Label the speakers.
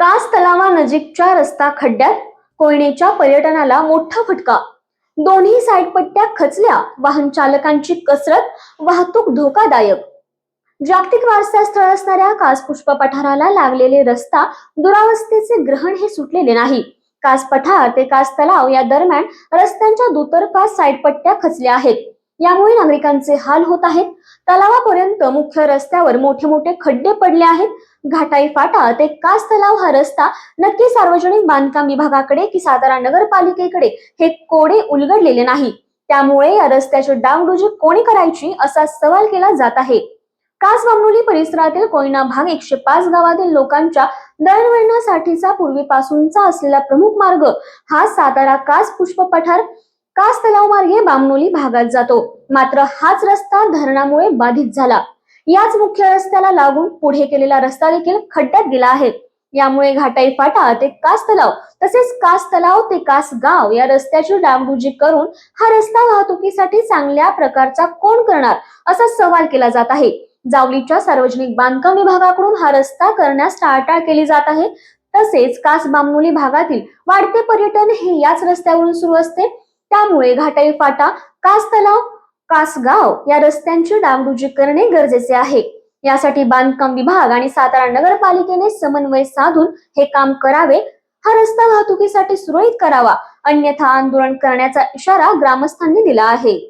Speaker 1: कास तलावानजीकच्या रस्ता खड्ड्यात कोयनेच्या पर्यटनाला मोठा फटका. दोन्ही साईड पट्ट्या खचल्या वाहन चालकांची कसरत वाहतूक धोकादायक. जागतिक वारसा स्थळ असणाऱ्या कास पुष्प पठाराला लागलेले रस्ता दुरावस्थेचे ग्रहण हे सुटलेले नाही. कास पठार ते कास तलाव या दरम्यान रस्त्यांच्या दुतर्फा साईड पट्ट्या खचल्या आहेत. यामुळे नागरिकांचे हाल होत आहेत. तलावापर्यंत मुख्य रस्त्यावर मोठे मोठे खड्डे पडले आहेत. घाटाई फाटा ते कास तलाव हा रस्ता नक्की सार्वजनिक बांधकाम विभागाकडे की सातारा नगरपालिकेकडे हे कोडे उलगडलेले नाही. त्यामुळे या रस्त्याची डागडुजी कोणी करायची असा सवाल केला जात आहे. कास बामनोली परिसरातील कोयना भाग एकशे पाच गावातील लोकांच्या दळणवळणासाठीचा पूर्वीपासूनचा असलेला प्रमुख मार्ग हा सातारा कास पुष्प पठार कास तलाव मार्गे बामनोली भागात जातो. मात्र हाच रस्ता धरणामुळे बाधित झाला. याच मुख्य रस्त्याला लागून पुढे केलेला रस्ता देखील खड्ड्यात गेला आहे. यामुळे घाटाई फाटा ते कास तलाव तसेच कास तलाव ते कास गाव या रस्त्याची डागडुजी करून हा रस्ता वाहतुकीसाठी चांगल्या प्रकारचा कोण करणार असा सवाल केला जात आहे. जावलीच्या सार्वजनिक बांधकाम विभागाकडून हा रस्ता करण्यास टाळाटाळ केली जात आहे. तसेच कास बामणोली भागातील वाढते पर्यटन हे याच रस्त्यावरून सुरू असते. त्यामुळे घाटाई फाटा कास तलाव कासगाव या रस्त्यांची डागडुजी करणे गरजेचे आहे. यासाठी बांधकाम विभाग आणि सातारा नगरपालिकेने समन्वय साधून हे काम करावे. हा रस्ता वाहतुकीसाठी सुरळीत करावा. अन्यथा आंदोलन करण्याचा इशारा ग्रामस्थांनी दिला आहे.